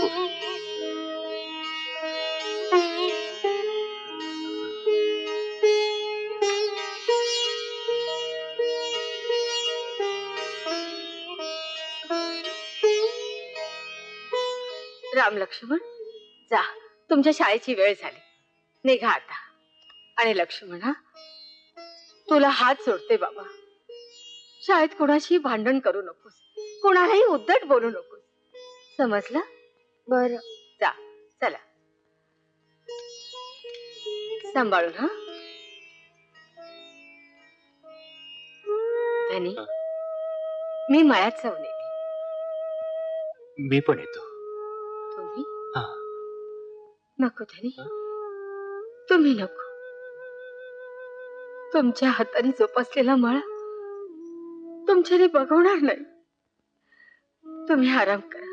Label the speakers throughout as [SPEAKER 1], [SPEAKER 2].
[SPEAKER 1] राम लक्ष्मण जा. तुमच्या शाळेची वेळ झाली. निघा आता. आणि लक्ष्मणा तुला हात सोडते बाबा. शाळेत कोणाशी भांडण करू नकोस. कोणालाही उद्धट बोलू नकोस. समजलं? बर. जा. चला. सांभाळून हा? धनी मी मळ्यात जाऊन येते.
[SPEAKER 2] मी पण येतो.
[SPEAKER 1] तुम्ही?
[SPEAKER 2] हा.
[SPEAKER 1] नको धनी. तुम्ही नको. तुमच्या हाताने जोपासलेला मळा तुमच्याने बघवणार नाही. तुम्ही आराम करा.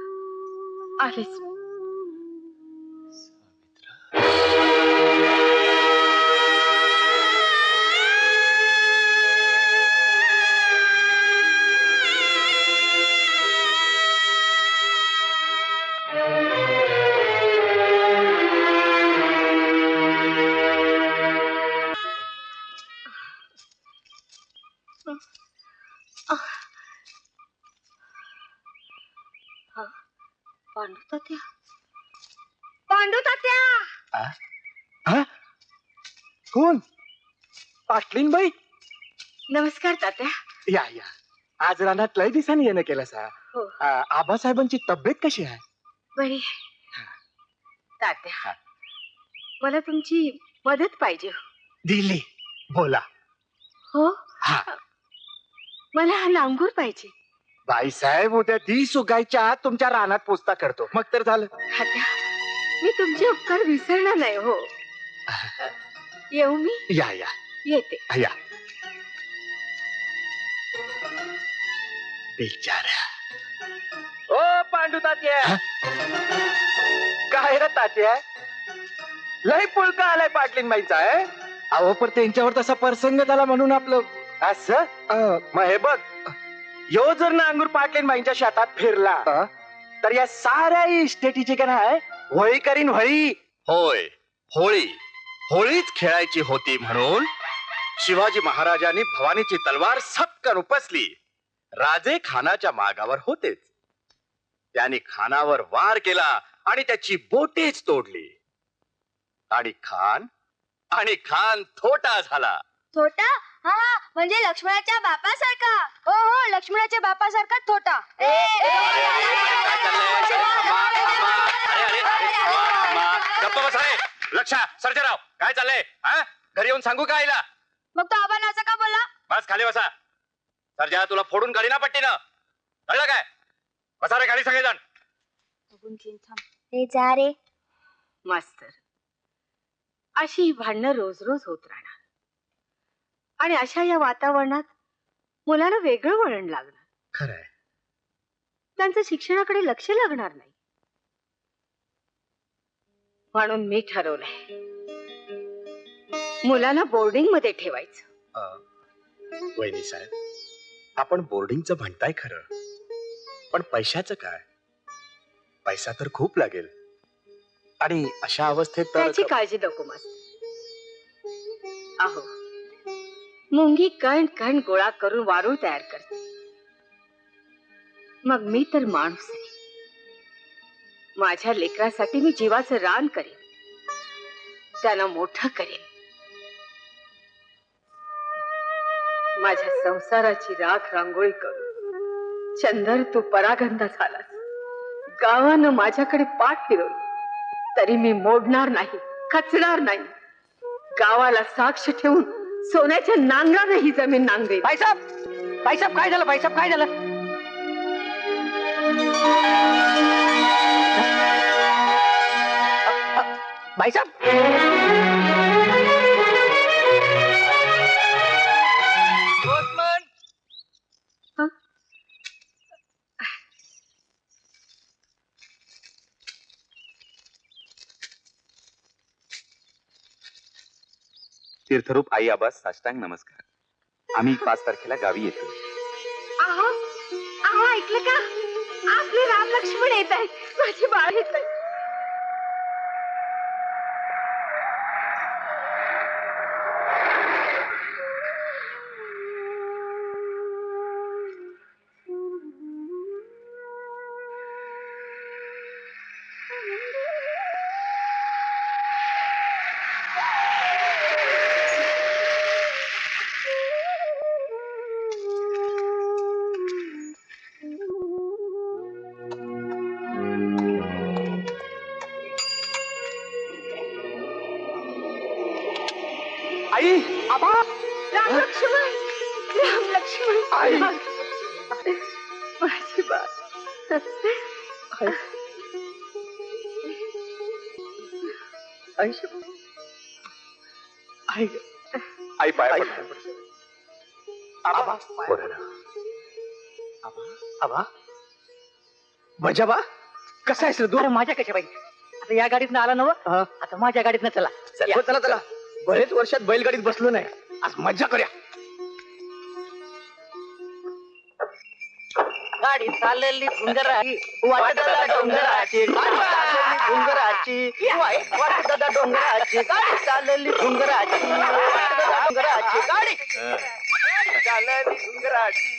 [SPEAKER 1] आलेच मी. पांडू तात्या पांडू तात्या
[SPEAKER 2] कोण पाटलीन बाई.
[SPEAKER 1] नमस्कार तात्या.
[SPEAKER 2] या या. आज रानात लय दिवसांनी येणं केलं सा
[SPEAKER 1] हो
[SPEAKER 2] आबासाहेबांची तब्येत कशी आहे?
[SPEAKER 1] बरी तात्या मला तुमची मदत पाहिजे हो.
[SPEAKER 2] दिली बोला.
[SPEAKER 1] हो?
[SPEAKER 2] हा.
[SPEAKER 1] मला हा नांगूर पाहिजे.
[SPEAKER 2] बाईसाहेब उद्या दी सुगायच्या आत तुमच्या रानात पोचता करतो. मग तर झालं.
[SPEAKER 1] तात्या मी तुमचे उपकार विसरणार नाही हो. येऊ मी?
[SPEAKER 2] या या.
[SPEAKER 1] येते.
[SPEAKER 2] या बिचाऱ्या. ओ पांडू तात्या. काय रे तात्या? लय पुळका आलाय पाटलीन बाईचा आहे अहो पण त्यांच्यावर तसा प्रसंग झाला म्हणून आपलं असं? अं, मग हे बघ. यो जर नांगूर पाटलीन बाईंच्या शेतात फिरला तर या साऱ्या इस्टेटीची का नाही होळी करीन होळी.
[SPEAKER 3] होय. होळी. होळीच खेळायची होती म्हणून शिवाजी महाराजांनी भवानीची तलवार सपकन उपसली राजे खानाच्या मागावर होतेच त्यांनी खानावर वार केला आणि त्याची बोटेच तोडली आणि खान आणि खान थोटा झाला
[SPEAKER 4] थोटा हा हा, म्हणजे लक्ष्मणाच्या बापासारखा हो हो लक्ष्मणाच्या बापासारखा थोटा
[SPEAKER 3] अरे, काय चाललंय? गप्प बसा रे. लक्षा सर्जराव काय चाललंय हा घरी येऊन सांगू का आईला
[SPEAKER 4] मग तो आबा असं का बोलला?
[SPEAKER 3] बस खाली बसा. सर्जा तुला फोडून काढी ना पट्टीनं. कळलं काय? बसा रे खाली सगळेजण.
[SPEAKER 4] रे जा रे.
[SPEAKER 1] मास्तर अशी ही भांडणं रोज रोज होत राहणार. आणि अशा या वातावरणात मुलाला वेगळं वळण लागणार.
[SPEAKER 2] खरंय.
[SPEAKER 1] त्यांचं शिक्षणाकडे लक्ष लागणार नाही. म्हणून मी ठरवलंय मुलाला बोर्डिंगमध्ये ठेवायचं.
[SPEAKER 2] वहिनी साहेब आपण बोर्डिंगचं म्हणताय खरं. पण पैशाचं काय? पैसा तर खूप लागेल. आणि अशा अवस्थेत तर
[SPEAKER 1] त्याची काळजी नको मास्तर. अहो मुंगी कण कण गोळा करून वारूळ तयार करते. मग मी तर माणूस आहे. माझ्या लेकरासाठी मी जीवाचं रान करेन. त्याला मोठं करेन. माझ्या संसाराची राख रांगोळी करून चंदर तू परागंध झालास. गावानं माझ्याकडे पाठ फिरवली. तरी मी मोडणार नाही खचणार नाही. गावाला साक्ष ठेवून सोन्याच्या नांगराने ही जमीन नांगरेल
[SPEAKER 5] बाईसाहेब बाईसाहेब काय झालं? बाईसाहेब काय झालं? बाईसाहेब
[SPEAKER 6] तीर्थरूप आई आबा साष्टांग नमस्कार. आम्ही पाच तारखेला गावी येतो.
[SPEAKER 1] आहो आहो ऐकलं का?
[SPEAKER 7] आपले राम लक्ष्मण येत आहेत. माझे बाळ येत आहे.
[SPEAKER 2] आई।
[SPEAKER 4] आबा
[SPEAKER 7] राम लक्ष्मण राम लक्ष्मण।
[SPEAKER 2] आई.
[SPEAKER 7] माझी बाळ
[SPEAKER 2] आई।
[SPEAKER 3] आई। पाय
[SPEAKER 2] आई. आबा
[SPEAKER 3] पोरांनो,
[SPEAKER 2] आबा बजाबा कसा आहेस रे तू
[SPEAKER 4] माझ्या कशा पाहिजे आता या गाडीतनं आला नव
[SPEAKER 2] हा.
[SPEAKER 4] आता माझ्या गाडीतनं चला।
[SPEAKER 3] चल.
[SPEAKER 2] चला चला। बरेच वर्षात बैलगाडीत बसलो नाही. आज मज्जा करूया.
[SPEAKER 4] गाडी चाललेली डोंगराची डोंगराची गाडी चाललेली डोंगराची डोंगराची. गाडी चाललेली डोंगराची डोंगराची गाडी
[SPEAKER 2] चालली डोंगराची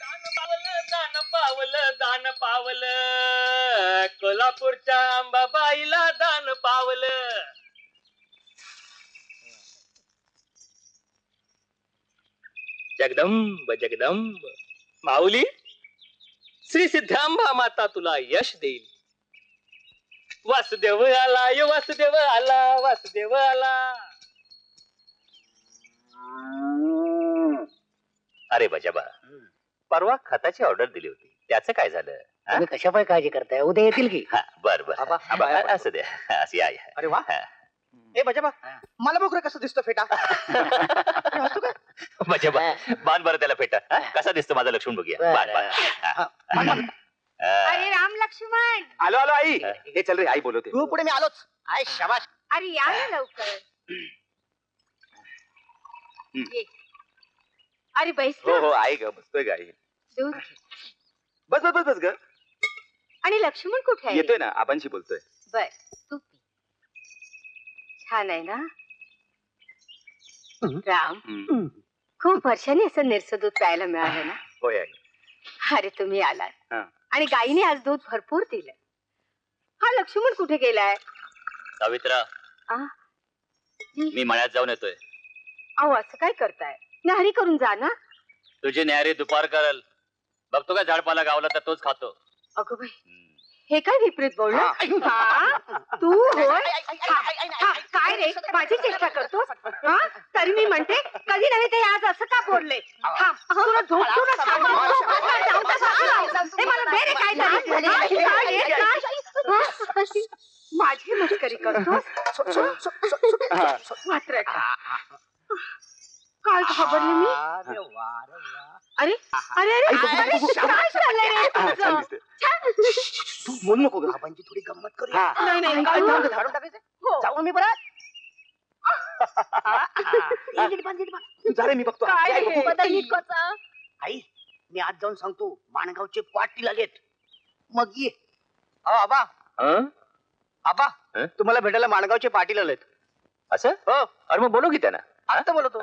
[SPEAKER 8] दान पावलं दान पावलं दान पावलं कोल्हापूरच्या अंबाबाईला दान पावलं. जगदंब जगदंब. माऊली श्री सिद्धांबा माता तुला यश देईल. वासुदेव आला यो वासुदेव आला वासुदेव आला.
[SPEAKER 3] अरे बजाबा परवा खताची ऑर्डर दिली होती. त्याचं काय झालं?
[SPEAKER 4] तुम्ही कशा पाय काळजी करताय? उद्या येतील की?
[SPEAKER 3] हा, बर बर.
[SPEAKER 2] आबा,
[SPEAKER 3] आबा,
[SPEAKER 2] पाया पडतो.
[SPEAKER 3] असं द्या असं या या.
[SPEAKER 2] अरे वा.
[SPEAKER 3] हा.
[SPEAKER 2] ए बजाबा मला बघ कसं दिसतो फेटा.
[SPEAKER 3] बजाबा बांध बरं त्याला फेटा. हा? कसा दिसतो माझा लक्ष्मण बघूया. हा.
[SPEAKER 1] अरे राम लक्ष्मण.
[SPEAKER 2] आलो आलो आई.
[SPEAKER 3] हा.
[SPEAKER 2] चल रे आई बोलवते.
[SPEAKER 4] तू पुढे मी आलोच. आय शाबाश
[SPEAKER 1] अरे या ना लवकर. ये. अरे बैस
[SPEAKER 6] हो
[SPEAKER 1] ना.
[SPEAKER 6] हो आई ग बसतोय ग आई.
[SPEAKER 1] दूध घे.
[SPEAKER 6] बस बस बस बस ग.
[SPEAKER 1] आणि लक्ष्मण कुठे आहे?
[SPEAKER 6] येतोय ना आबांशी बोलतोय.
[SPEAKER 1] बर. छान आहे ना? राम. खूप वर्षांनी असं निरस दूध प्यायला मिळालं ना?
[SPEAKER 6] होय आई
[SPEAKER 1] अरे तुम्ही आलात.
[SPEAKER 6] हा.
[SPEAKER 1] आणि गाईने आज दूध भरपूर दिलं. हा लक्ष्मण कुठे गेलाय?
[SPEAKER 3] सावित्रा.
[SPEAKER 1] आ?
[SPEAKER 3] मी मळ्यात जाऊन येतोय.
[SPEAKER 1] अहो असं काय करताय? न्याहारी करून जा ना.
[SPEAKER 3] तुझी न्यारी दुपार करल. बघतो का झाडपाला गावला तर तोच खातो.
[SPEAKER 1] अगं बाई. हे काय विपरीत बोलणं हा? तू होय हा, हा, काय रे माझी चेष्टा करतोस हा? तरी मी म्हणते कधी नव्हे ते आज असं का बोलले थांब, तुला झोपतो ना थांब. जाऊ दे, जाऊ दे. हे मला दे रे काय तरी. हा, काय रे, काय? हा? माझी मस्करी करतोस मात्र का? काय घाबरले मी
[SPEAKER 4] अरे अरे
[SPEAKER 1] अरे काय चाललंय रे तुझं?
[SPEAKER 2] बोल नको ग
[SPEAKER 4] आबांची थोडी गंमत करूया.
[SPEAKER 1] नाही नाही
[SPEAKER 4] काय
[SPEAKER 1] नाही.
[SPEAKER 4] झाडून झाडून टाकायचं?
[SPEAKER 1] हो.
[SPEAKER 4] जाऊन मी परत. नीट बांध, नीट.
[SPEAKER 2] तू जा रे मी बघतो.
[SPEAKER 1] काय
[SPEAKER 2] आई,
[SPEAKER 1] हे?
[SPEAKER 2] बघतो.
[SPEAKER 1] नीट कसा?
[SPEAKER 4] आई मी आज जाऊन सांगतो. माणगावचे पाटील आलेत मग ये. अहो आबा.
[SPEAKER 3] हं?
[SPEAKER 4] आबा
[SPEAKER 3] हं?
[SPEAKER 4] तुम्हाला भेटायला माणगावचे पाटील आलेत
[SPEAKER 3] असं?
[SPEAKER 4] हो.
[SPEAKER 3] अरे मग बोलू की त्यांना.
[SPEAKER 4] आता बोलतो.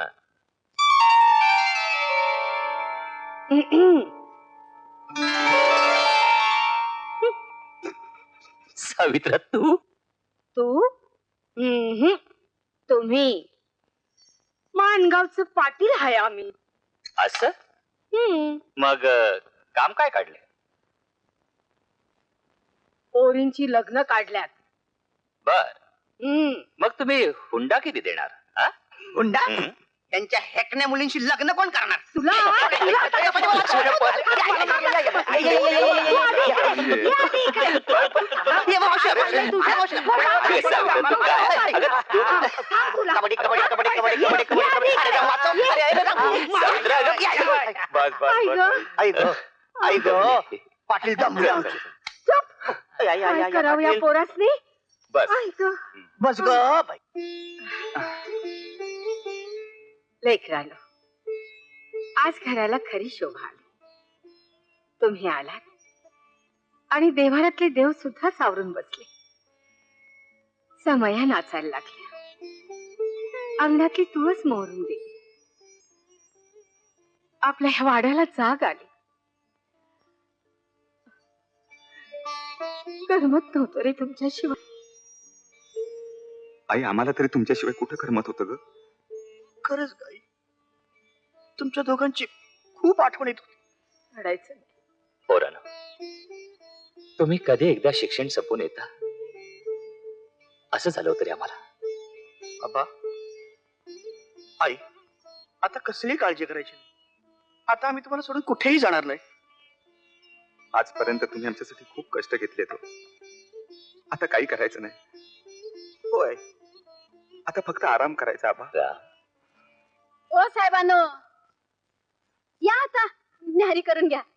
[SPEAKER 3] सावित्रा तू
[SPEAKER 1] तू हम्म. तुम्ही माणगावचं पाटील आहे आम्ही
[SPEAKER 3] असं
[SPEAKER 1] हम्म.
[SPEAKER 3] मग अं, काम काय काढले
[SPEAKER 1] पोरींची लग्न काढल्यात
[SPEAKER 3] बर
[SPEAKER 1] हम्म.
[SPEAKER 3] मग तुम्ही हुंडा किती देणार हा?
[SPEAKER 4] हुंडा
[SPEAKER 3] हं?
[SPEAKER 4] त्यांच्या हेकण्या मुलींशी लग्न कोण करणार
[SPEAKER 1] तुला.
[SPEAKER 3] बस बस
[SPEAKER 4] पाटील दमले
[SPEAKER 1] करावं या. पोरासनी
[SPEAKER 3] बस
[SPEAKER 4] बस ग.
[SPEAKER 1] लेकरानो आज घराला खरी शोभा आली. तुम्ही आलात आणि देवारातले देव सुद्धा सावरून बसले. समया नाचायला लागल्या. अंगणातली तुळस मोहरून गेली आपल्या ह्या वाड्याला जाग आली. करमत नव्हतं रे तुमच्याशिवाय.
[SPEAKER 6] आई आम्हाला तरी तुमच्याशिवाय कुठं करमत होतं ग?
[SPEAKER 4] खरंच गाई. तुमच्या दोघांची खूप आठवण येत होती.
[SPEAKER 1] रडायचं.
[SPEAKER 3] पोरानं तुम्ही कधी एकदा शिक्षण संपून येता? असं झालं होतं रे आम्हाला.
[SPEAKER 4] बाबा आई आता कसली काळजी करायची नाही. आता आम्ही तुम्हाला सोडून कुठेही जाणार नाही.
[SPEAKER 6] आजपर्यंत तुम्ही आमच्यासाठी खूप कष्ट घेतले तो आता काही करायचं नाही. होय. आता फक्त आराम करायचा आबा
[SPEAKER 9] ओ साहेबांनो या आता न्याहारी करून घ्या.